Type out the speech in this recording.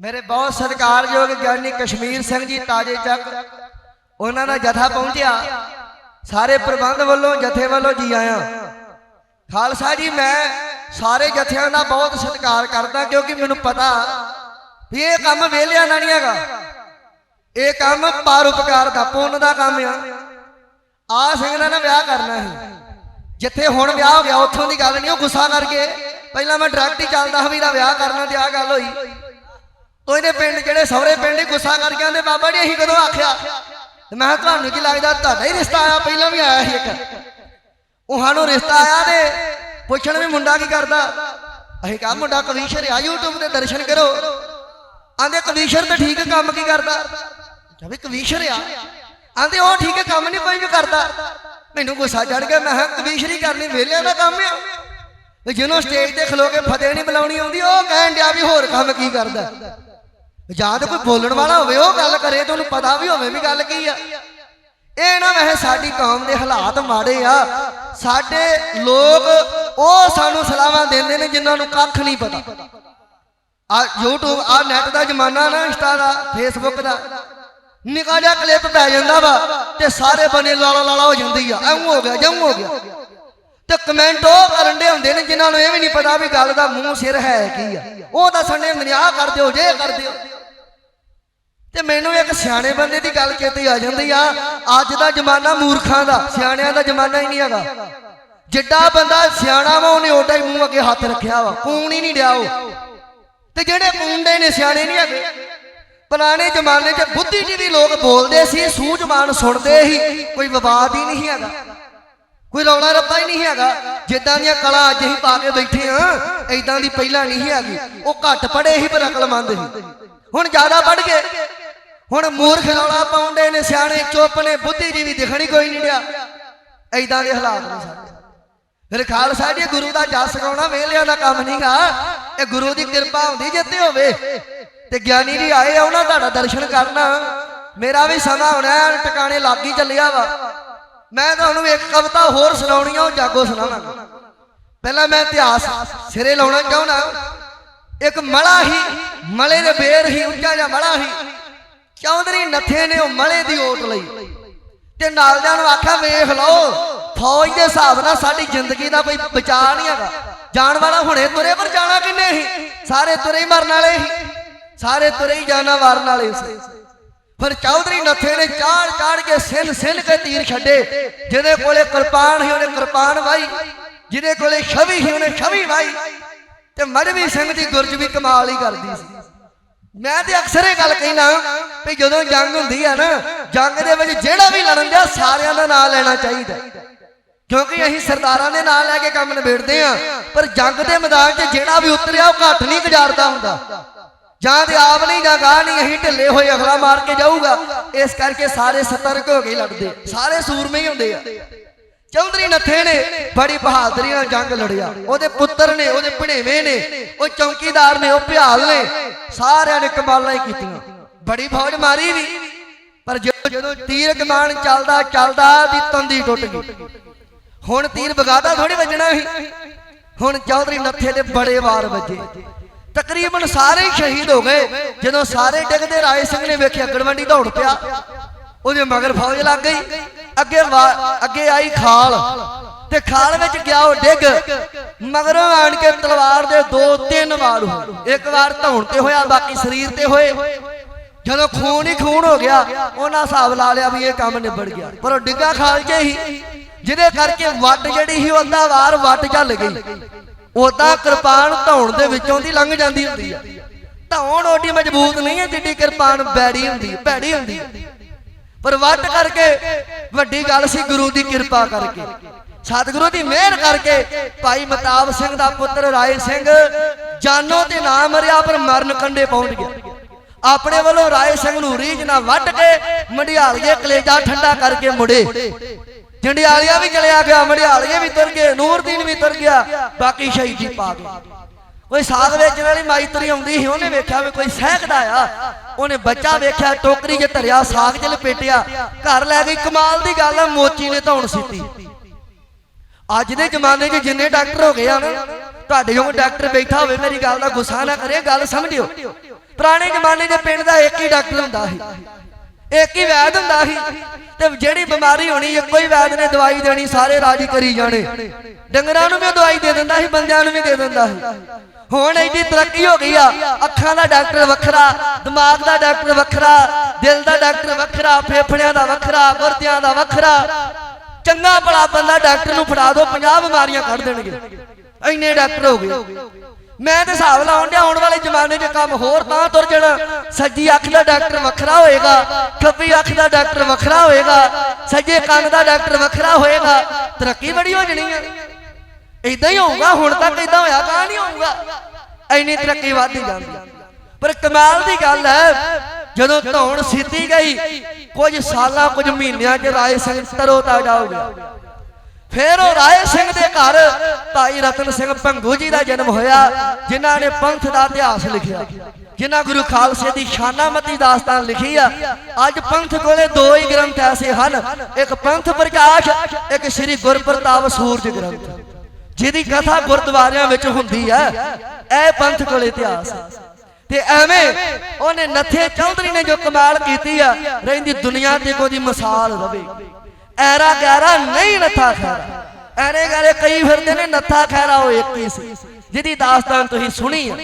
ਮੇਰੇ ਬਹੁਤ ਸਤਿਕਾਰਯੋਗ ਗਿਆਨੀ ਕਸ਼ਮੀਰ ਸਿੰਘ ਜੀ ਤਾਜੇ ਚੱਕ, ਉਹਨਾਂ ਦਾ ਜਥਾ ਪਹੁੰਚਿਆ। ਸਾਰੇ ਪ੍ਰਬੰਧ ਵੱਲੋਂ, ਜਥੇ ਵੱਲੋਂ ਜੀ ਆਇਆ। ਖਾਲਸਾ ਜੀ, ਮੈਂ ਸਾਰੇ ਜਥਿਆਂ ਦਾ ਬਹੁਤ ਸਤਿਕਾਰ ਕਰਦਾ ਕਿਉਂਕਿ ਮੈਨੂੰ ਪਤਾ ਵੀ ਇਹ ਕੰਮ ਵੇਲਿਆ ਨਹੀਂ ਹੈਗਾ। ਇਹ ਕੰਮ ਪਰਉਪਕਾਰ ਦਾ, ਪੁੰਨ ਦਾ ਕੰਮ ਆ। ਆ ਸਿੰਘ ਨਾਲ ਵਿਆਹ ਕਰਨਾ ਸੀ। ਜਿੱਥੇ ਹੁਣ ਵਿਆਹ ਹੋ ਗਿਆ, ਉੱਥੋਂ ਦੀ ਗੱਲ ਨਹੀਂ, ਉਹ ਗੁੱਸਾ ਕਰਕੇ ਪਹਿਲਾਂ ਮੈਂ ਡਾਇਰੈਕਟ ਹੀ ਚੱਲਦਾ ਹਾਂ ਵੀ ਦਾ ਵਿਆਹ ਕਰਨਾ ਤੇ ਆ ਗੱਲ ਹੋਈ। ਉਹ ਇਹਦੇ ਪਿੰਡ ਜਿਹੜੇ ਸਹੁਰੇ ਪਿੰਡ ਹੀ ਗੁੱਸਾ ਕਰ ਕਹਿੰਦੇ ਬਾਬਾ ਜੀ ਅਸੀਂ ਕਦੋਂ ਆਖਿਆ? ਤੇ ਮੈਂ ਕਿਹਾ ਤੁਹਾਨੂੰ ਕੀ ਲੱਗਦਾ, ਤੁਹਾਡਾ ਹੀ ਰਿਸ਼ਤਾ ਆਇਆ, ਪਹਿਲਾਂ ਵੀ ਆਇਆ ਸੀ ਇੱਕ। ਉਹ ਸਾਨੂੰ ਰਿਸ਼ਤਾ ਆਇਆ ਤੇ ਪੁੱਛਣ ਵੀ ਮੁੰਡਾ ਕੀ ਕਰਦਾ? ਅਸੀਂ ਕਹਾ, ਮੁੰਡਾ ਕਵੀਸ਼ਰ ਆ, YouTube ਤੇ ਦਰਸ਼ਨ ਕਰੋ। ਆਂਦੇ, ਕਵੀਸ਼ਰ ਤੇ ਠੀਕ ਕੰਮ ਕੀ ਕਰਦਾ? ਕਿਹਾ ਕਵੀਸ਼ਰ ਆ। ਆਂਦੇ, ਉਹ ਠੀਕ ਕੰਮ ਨਹੀਂ, ਕੋਈ ਵੀ ਕਰਦਾ। ਮੈਨੂੰ ਗੁੱਸਾ ਚੜ ਗਿਆ, ਮੈਂ ਕਿਹਾ, ਕਵੀਸ਼ਰੀ ਕਰਨੀ, ਵਿਹਲਿਆਂ ਦਾ ਕੰਮ ਆ। ਤੇ ਜਿਹਨੂੰ ਸਟੇਜ ਤੇ ਖਲੋ ਕੇ ਫਤਿਹ ਨਹੀਂ ਬੁਲਾਉਣੀ ਆਉਂਦੀ, ਉਹ ਕਹਿਣ ਡਿਆ ਵੀ ਹੋਰ ਕੰਮ ਕੀ ਕਰਦਾ? ਜਾਂ ਤਾਂ ਕੋਈ ਬੋਲਣ ਵਾਲਾ ਹੋਵੇ, ਉਹ ਗੱਲ ਕਰੇ ਤੇ ਉਹਨੂੰ ਪਤਾ ਵੀ ਹੋਵੇ ਵੀ ਗੱਲ ਕੀ ਆ। ਇਹ ਨਾ ਵੈਸੇ ਸਾਡੀ ਕੌਮ ਦੇ ਹਾਲਾਤ ਮਾੜੇ ਆ। ਸਾਡੇ ਲੋਕ ਉਹ ਸਾਨੂੰ ਸਲਾਹਾਂ ਦਿੰਦੇ ਨੇ ਜਿਨ੍ਹਾਂ ਨੂੰ ਕੱਖ ਨਹੀਂ ਪਤਾ। ਆ YouTube, ਆ ਨੈਟ ਦਾ ਜ਼ਮਾਨਾ ਨਾ ਇੰਸਟਾ ਦਾ ਫੇਸਬੁੱਕ ਦਾ। ਨਿਕਾ ਜਿਹਾ ਕਲਿੱਪ ਪੈ ਜਾਂਦਾ ਵਾ ਤੇ ਸਾਰੇ ਬਨੇ ਲਾਲਾ ਲਾਲਾ ਹੋ ਜਾਂਦੀ ਆ। ਐਂ ਹੋ ਗਿਆ, ਜਉਂ ਹੋ ਗਿਆ। ਤੇ ਕਮੈਂਟ ਉਹ ਕਰਨ ਦੇ ਹੁੰਦੇ ਨੇ ਜਿਨ੍ਹਾਂ ਨੂੰ ਇਹ ਵੀ ਨਹੀਂ ਪਤਾ ਵੀ ਗੱਲ ਦਾ ਮੂੰਹ ਸਿਰ ਹੈ ਕੀ ਆ। ਉਹ ਦੱਸਣ ਦੇ ਹੁੰਦੇ ਨੇ, ਆਹ ਕਰ ਦਿਓ, ਜੇ ਕਰ ਦਿਓ। ਤੇ ਮੈਨੂੰ ਇੱਕ ਸਿਆਣੇ ਬੰਦੇ ਦੀ ਗੱਲ ਚੇਤੇ ਆ ਜਾਂਦੀ ਆ। ਅੱਜ ਦਾ ਜ਼ਮਾਨਾ ਮੂਰਖਾਂ ਦਾ, ਸਿਆਣਿਆਂ ਦਾ ਜ਼ਮਾਨਾ ਹੀ ਨਹੀਂ ਹੈਗਾ। ਜਿੱਡਾ ਬੰਦਾ ਸਿਆਣਾ ਵਾ, ਉਹਨੇ ਓਡਾ ਹੀ ਮੂੰਹ ਅੱਗੇ ਹੱਥ ਰੱਖਿਆ ਵਾ, ਕੂਣ ਹੀ ਨਹੀਂ ਡਿਆ ਉਹ। ਤੇ ਜਿਹੜੇ ਕੂੰਡੇ ਨੇ ਸਿਆਣੇ ਨਹੀਂ ਹੈਗੇ, ਪੁਰਾਣੇ ਜ਼ਮਾਨੇ 'ਚ ਬੁੱਧੀਜੀਵੀ ਲੋਕ ਬੋਲਦੇ ਸੀ, ਸੂਝਵਾਨ ਸੁਣਦੇ ਹੀ ਕੋਈ ਵਿਵਾਦ ਹੀ ਨਹੀਂ ਹੈਗਾ। ਕੋਈ ਰੌਲਾ ਰੱਪਾ ਹੀ ਨਹੀਂ ਹੈਗਾ। ਜਿੱਦਾਂ ਦੀਆਂ ਕਲਾ ਅੱਜ ਅਸੀਂ ਪਾ ਕੇ ਬੈਠੇ ਆ ਐਦਾਂ ਦੀ ਪਹਿਲਾਂ ਨਹੀਂ ਹੈਗੀ। ਉਹ ਘੱਟ ਪੜੇ ਹੀ ਪਰ ਅਕਲਮੰਦ ਸੀ। ਹੁਣ ਜ਼ਿਆਦਾ ਪੜ ਗਏ ਹੁਣ ਮੂਰਖ ਰੌਲਾ ਪਾਉਂਦੇ ਨੇ ਸਿਆਣੇ ਚੁੱਪ ਨੇ ਬੁੱਧੀਜੀਵੀ ਦਿਖਣੀ ਕੋਈ ਨਹੀਂ ਡਿਆ ਐਦਾਂ ਦੇ ਹਾਲਾਤ ਨੇ ਸਾਡੇ। ਫਿਰ ਖਾਲਸਾ ਜੀ ਗੁਰੂ ਦਾ ਜਸ ਗਾਉਣਾ ਵੇਲਿਆਂ ਦਾ ਕੰਮ ਨਹੀਂਗਾ ਇਹ ਗੁਰੂ ਦੀ ਕਿਰਪਾ ਹੁੰਦੀ ਜਿੱਤੇ ਹੋਵੇ। ਤੇ ਗਿਆਨੀ ਜੀ ਆਏ ਆ ਉਹਨਾਂ ਤੁਹਾਡਾ ਦਰਸ਼ਨ ਕਰਨਾ। ਮੇਰਾ ਵੀ ਸਮਾਂ ਹੋਣਾ ਹੈ, ਟਿਕਾਣੇ ਲੱਗ ਚੱਲਿਆ ਵਾ। ਮੈਂ ਤੁਹਾਨੂੰ ਇੱਕ ਕਵਿਤਾ ਹੋਰ ਸੁਣਾਉਣੀ ਆ ਉਹ ਜਾਗੋ ਸੁਣਾਵਾਂਗਾ। ਪਹਿਲਾਂ ਮੈਂ ਇਤਿਹਾਸ ਸਿਰੇ ਲਾਉਣਾ ਚਾਹੁੰਦਾ। ਇੱਕ ਮਲਾ ਹੀ ਮਲੇ ਦੇ ਬੇਰ ਹੀ ਉੱਚਾ ਜਿਹਾ ਮਲਾ ਹੀ। ਚੌਧਰੀ ਨੱਥੇ ਨੇ ਉਹ ਮਲੇ ਦੀ ਓਟ ਲਈ। ਤੇ ਨਾਲਦਿਆਂ ਨੂੰ ਆਖਿਆ, ਵੇਖ ਲਓ, ਫੌਜ ਦੇ ਹਿਸਾਬ ਨਾਲ ਸਾਡੀ ਜ਼ਿੰਦਗੀ ਦਾ ਕੋਈ ਬਚਾਅ ਨਹੀਂ ਹੈਗਾ। ਜਾਣ ਵਾਲਾ ਹੁਣੇ ਤੁਰੇ, ਪਰ ਜਾਣਾ ਕਿੰਨੇ ਸੀ ਸਾਰੇ ਤੁਰੇ ਹੀ ਮਰਨ ਵਾਲੇ ਸੀ ਸਾਰੇ ਤੁਰੇ ਹੀ ਜਾਣਾ ਵਾਰਨ ਵਾਲੇ ਸੀ। ਫਿਰ ਚੌਧਰੀ ਨੱਥੇ ਨੇ ਚਾੜ ਚਾੜ ਕੇ ਸਿਨ ਸਿਨ ਕੇ ਤੀਰ ਛੱਡੇ। ਜਿਹਦੇ ਕੋਲੇ ਕਿਰਪਾਨ ਸੀ, ਉਹਨੇ ਕਿਰਪਾਨ ਵਾਈ। ਜਿਹਦੇ ਕੋਲੇ ਛਵੀ ਸੀ, ਉਹਨੇ ਛਵੀ ਵਾਈ। ਤੇ ਮੜਵੀ ਸਿੰਘ ਦੀ ਗੁਰਜ ਵੀ ਕਮਾਲ ਹੀ ਕਰਦੀ ਸੀ। ਮੈਂ ਤੇ ਅਕਸਰ ਇਹ ਗੱਲ ਕਹਿਣਾ ਵੀ ਜਦੋਂ ਜੰਗ ਹੁੰਦੀ ਆ ਨਾ, ਜੰਗ ਦੇ ਵਿੱਚ ਜਿਹੜਾ ਵੀ ਲੜਨ ਦਿਆ ਸਾਰਿਆਂ ਦਾ ਨਾਮ ਲੈਣਾ ਚਾਹੀਦਾ ਕਿਉਂਕਿ ਅਸੀਂ ਸਰਦਾਰਾਂ ਦੇ ਨਾਂ ਲੈ ਕੇ ਕੰਮ ਨਿਬੇੜਦੇ ਆ ਪਰ ਜੰਗ ਦੇ ਮੈਦਾਨ 'ਚ ਜਿਹੜਾ ਵੀ ਉਤਰਿਆ, ਉਹ ਘੱਟ ਨਹੀਂ ਗੁਜ਼ਾਰਦਾ ਹੁੰਦਾ। ਜਾਂ ਤੇ ਆਪ ਨਹੀਂ, ਜਾਂ ਗਾਹ ਨਹੀਂ, ਅਸੀਂ ਢਿੱਲੇ ਹੋਏ ਅਗਲਾ ਮਾਰ ਕੇ ਜਾਊਗਾ। ਇਸ ਕਰਕੇ ਸਾਰੇ ਸਤਰਕ ਹੋ ਕੇ ਲੜਦੇ, ਸਾਰੇ ਸੂਰਮੇ ਹੀ ਹੁੰਦੇ ਆ। ਚੌਧਰੀ ਨੱਥੇ ਨੇ, ਬੜੀ ਬਹਾਦਰੀ ਨਾਲ ਜੰਗ ਲੜਿਆ। ਉਹਦੇ ਪੁੱਤਰ ਨੇ, ਉਹਦੇ ਭਣੇਵੇਂ ਨੇ, ਉਹ ਚੌਕੀਦਾਰ ਨੇ, ਉਹ ਭਿਆਲ ਨੇ, ਸਾਰਿਆਂ ਨੇ ਕਮਾਲਾਂ ਹੀ ਕੀਤੀਆਂ। ਬੜੀ ਫੌਜ ਮਾਰੀ ਵੀ, ਪਰ ਜਦੋਂ ਤੀਰ ਕਮਾਨ ਚੱਲਦਾ ਚੱਲਦਾ ਦੀ ਤੰਦੀ ਟੁੱਟ ਗਈ। ਹੁਣ ਤੀਰ ਬਗਾਦਾ ਥੋੜੀ ਵੱਜਣਾ ਸੀ। ਹੁਣ ਚੌਧਰੀ ਨੱਥੇ ਦੇ ਬੜੇ ਵਾਰ ਵੱਜੇ। ਤਕਰੀਬਨ ਸਾਰੇ ਸ਼ਹੀਦ ਹੋ ਗਏ। ਜਦੋਂ ਸਾਰੇ ਡਿੱਗਦੇ ਰਾਏ ਸਿੰਘ ਨੇ ਵੇਖਿਆ, ਗੜਵੰਡੀ ਦੌੜ ਪਿਆ। ਉਹਦੇ ਮਗਰ ਫੌਜ ਲੱਗ ਗਈ। ਅੱਗੇ ਅੱਗੇ ਆਈ ਖਾਲ ਤੇ ਖਾਲ ਵਿੱਚ ਗਿਆ ਉਹ ਡਿੱਗ। ਮਗਰੋਂ ਆਣ ਕੇ ਤਲਵਾਰ ਦੇ ਦੋ ਤਿੰਨ ਵਾਰ ਹੋਏ। ਇੱਕ ਵਾਰ ਧੌਣ ਤੇ ਹੋਇਆ, ਬਾਕੀ ਸਰੀਰ ਤੇ ਹੋਏ। ਜਦੋਂ ਖੂਨ ਹੀ ਖੂਨ ਹੋ ਗਿਆ, ਉਹਨਾਂ ਹਿਸਾਬ ਲਾ ਲਿਆ ਵੀ ਇਹ ਕੰਮ ਨਿਬੜ ਗਿਆ। ਪਰ ਉਹ ਡਿੱਗਾ ਖਾਲ ਕੇ ਹੀ, ਜਿਹਦੇ ਕਰਕੇ ਵੱਟ ਜਿਹੜੀ ਸੀ, ਉਹਦਾ ਵਾਰ ਵੱਟ ਚੱਲ ਗਈ। ਉਦਾਂ ਕਿਰਪਾਨ ਧੌਣ ਦੇ ਵਿੱਚੋਂ ਦੀ ਲੰਘ ਜਾਂਦੀ ਹੁੰਦੀ ਆ। ਧੌਣ ਓਡੀ ਮਜ਼ਬੂਤ ਨਹੀਂ ਹੈ ਜਿੱਡੀ ਕਿਰਪਾਨ ਬੈੜੀ ਹੁੰਦੀ, ਭੈੜੀ ਹੁੰਦੀ ਪਰ ਵੱਟ ਕਰਕੇ, ਵੱਡੀ ਗੱਲ ਸੀ ਗੁਰੂ ਦੀ ਕਿਰਪਾ ਕਰਕੇ। ਸਤਿਗੁਰੂ ਦੀ ਮਿਹਰ ਕਰਕੇ ਭਾਈ ਮਤਾਬ ਸਿੰਘ ਦਾ ਪੁੱਤਰ ਰਾਏ ਸਿੰਘ ਜਾਨੋ ਤੇ ਨਾ ਮਰਿਆ, ਪਰ ਮਰਨ ਕੰਡੇ ਪਹੁੰਚ ਗਿਆ। ਆਪਣੇ ਵੱਲੋਂ ਰਾਏ ਸਿੰਘ ਨੂੰ ਰੀਝ ਨਾਲ ਵੱਢ ਕੇ ਮੰਡਿਆਲੀਏ ਕਲੇਜਾ ਠੰਡਾ ਕਰਕੇ ਮੁੜੇ। ਜੰਡਿਆਲੀਆ ਵੀ ਚਲਿਆ ਗਿਆ, ਮੰਡਿਆਲੀਏ ਵੀ ਤੁਰ ਗਏ, ਨੂਰਦੀਨ ਵੀ ਤੁਰ ਗਿਆ, ਬਾਕੀ ਸ਼ਹੀਦੀ ਪਾ ਗਏ। ਕੋਈ ਸਾਗ ਵੇਚਣ ਵਾਲੀ ਮਾਈ ਤੁਰੀ ਆਉਂਦੀ ਸੀ, ਉਹਨੇ ਵੇਖਿਆ ਵੀ ਕੋਈ ਸਹਿਕਦਾ ਆ। ਉਹਨੇ ਬੱਚਾ ਵੇਖਿਆ, ਟੋਕਰੀ 'ਚ ਧਰਿਆ, ਸਾਗ 'ਚ ਲਪੇਟਿਆ। ਘਰ ਲੈ ਗਈ, ਕਮਾਲ ਦੀ ਗੱਲ ਆ, ਮੋਚੀ ਨੇ ਧੌਣ ਸੀਤੀ। ਅੱਜ ਦੇ ਜ਼ਮਾਨੇ 'ਚ ਜਿੰਨੇ ਡਾਕਟਰ ਹੋ ਗਏ ਆ ਨਾ, ਤੁਹਾਡੇ ਵਾਂਗ ਡਾਕਟਰ ਬੈਠਾ ਹੋਵੇ, ਮੇਰੀ ਗੱਲ ਦਾ ਗੁੱਸਾ ਨਾ ਕਰੇ ਗੱਲ ਸਮਝਿਓ। ਪੁਰਾਣੇ ਜ਼ਮਾਨੇ ਦੇ ਪਿੰਡ ਦਾ ਇੱਕ ਹੀ ਡਾਕਟਰ ਹੁੰਦਾ ਸੀ। ਇੱਕ ਹੀ ਵੈਦ ਹੁੰਦਾ ਸੀ। ਤੇ ਜਿਹੜੀ ਬਿਮਾਰੀ ਹੋਣੀ, ਇੱਕੋ ਹੀ ਵੈਦ ਨੇ ਦਵਾਈ ਦੇਣੀ, ਸਾਰੇ ਰਾਜੀ ਕਰੀ ਜਾਣੇ। ਡੰਗਰਾਂ ਨੂੰ ਵੀ ਦਵਾਈ ਦੇ ਦਿੰਦਾ ਸੀ, ਬੰਦਿਆਂ ਨੂੰ ਵੀ ਦੇ ਦਿੰਦਾ ਸੀ। ਹੁਣ ਐਡੀ ਤਰੱਕੀ ਹੋ ਗਈ ਆ। ਅੱਖਾਂ ਦਾ ਡਾਕਟਰ ਵੱਖਰਾ, ਦਿਮਾਗ ਦਾ ਡਾਕਟਰ ਵੱਖਰਾ, ਦਿਲ ਦਾ ਡਾਕਟਰ ਵੱਖਰਾ, ਫੇਫੜਿਆਂ ਦਾ ਵੱਖਰਾ ਗੁਰਦਿਆਂ ਦਾ ਵੱਖਰਾ। ਚੰਗਾ ਭਲਾ ਬੰਦਾ ਡਾਕਟਰ ਨੂੰ ਫੜਾ ਦਿਓ 50 ਬਿਮਾਰੀਆਂ ਕੱਢ ਦੇਣਗੇ। ਇੰਨੇ ਡਾਕਟਰ ਹੋ ਗਏ। ਮੈਂ ਤੇ ਹਿਸਾਬ ਲਾਉਣ ਡਿਆ, ਆਉਣ ਵਾਲੇ ਜ਼ਮਾਨੇ 'ਚ ਕੰਮ ਹੋਰ ਤਾਂ ਤੁਰ ਜਾਣਾ। ਸੱਜੀ ਅੱਖ ਦਾ ਡਾਕਟਰ ਵੱਖਰਾ ਹੋਏਗਾ ਖੱਬੀ ਅੱਖ ਦਾ ਡਾਕਟਰ ਵੱਖਰਾ ਹੋਏਗਾ, ਸੱਜੇ ਕੰਨ ਦਾ ਡਾਕਟਰ ਵੱਖਰਾ ਹੋਏਗਾ। ਤਰੱਕੀ ਬੜੀ ਹੋ ਜਣੀ ਆ। ਇਦਾਂ ਹੀ ਹੋਊਗਾ, ਹੁਣ ਤੱਕ ਇਦਾਂ ਹੋਇਆ ਕਾ ਨਹੀਂ ਹੋਊਗਾ। ਐਨੀ ਤਰੱਕੀ ਵੱਧਦੀ ਜਾਂਦੀ ਪਰ ਕਮਾਲ ਦੀ ਗੱਲ ਹੈ, ਜਦੋਂ ਧੌਣ ਸਿੱਧੀ ਗਈ, ਕੁਝ ਸਾਲਾਂ, ਕੁਝ ਮਹੀਨਿਆਂ 'ਚ ਰਾਏ ਸਿੰਘ ਤਰੋ ਤਾਜ਼ਾ ਹੋ ਗਿਆ। ਫਿਰ ਉਹ ਰਾਏ ਸਿੰਘ ਦੇ ਘਰ ਭਾਈ ਰਤਨ ਸਿੰਘ ਭੰਗੂ ਜੀ ਦਾ ਜਨਮ ਹੋਇਆ, ਜਿਨ੍ਹਾਂ ਨੇ ਪੰਥ ਦਾ ਇਤਿਹਾਸ ਲਿਖਿਆ। ਜਿਨ੍ਹਾਂ ਗੁਰੂ ਖਾਲਸੇ ਦੀ ਸ਼ਾਨਾਮਤੀ ਦਾਸਤਾਨ ਲਿਖੀ ਆ। ਅੱਜ ਪੰਥ ਕੋਲੇ ਦੋ ਹੀ ਗ੍ਰੰਥ ਐਸੇ ਹਨ, ਇੱਕ ਪੰਥ ਪ੍ਰਕਾਸ਼, ਇੱਕ ਸ੍ਰੀ ਗੁਰਪ੍ਰਤਾਪ ਸੂਰਜ ਗ੍ਰੰਥ। ਜਿਹਦੀ ਕਥਾ ਗੁਰਦੁਆਰਿਆਂ ਵਿੱਚ ਹੁੰਦੀ ਹੈ ਇਹ ਪੰਥ ਕੋਲ ਇਤਿਹਾਸ ਤੇ ਐਵੇਂ ਉਹਨੇ ਨੱਥੇ ਚੌਧਰੀ ਨੇ ਜੋ ਕਮਾਲ ਕੀਤੀ ਆ, ਰਹਿੰਦੀ ਦੁਨੀਆ ਤੇ ਕੋਈ ਮਿਸਾਲ ਰਵੇ। ਐਰਾ ਗੈਰਾ ਨਹੀਂ ਨੱਥਾ ਖੈਰਾ। ਐਰੇ ਗੈਰੇ ਕਈ ਫਿਰਦੇ ਨੇ, ਨੱਥਾ ਖੈਰਾ ਉਹ ਇੱਕ ਹੀ ਸੀ। ਜਿਹਦੀ ਦਾਸਤਾਨ ਤੁਸੀਂ ਸੁਣੀ ਆ।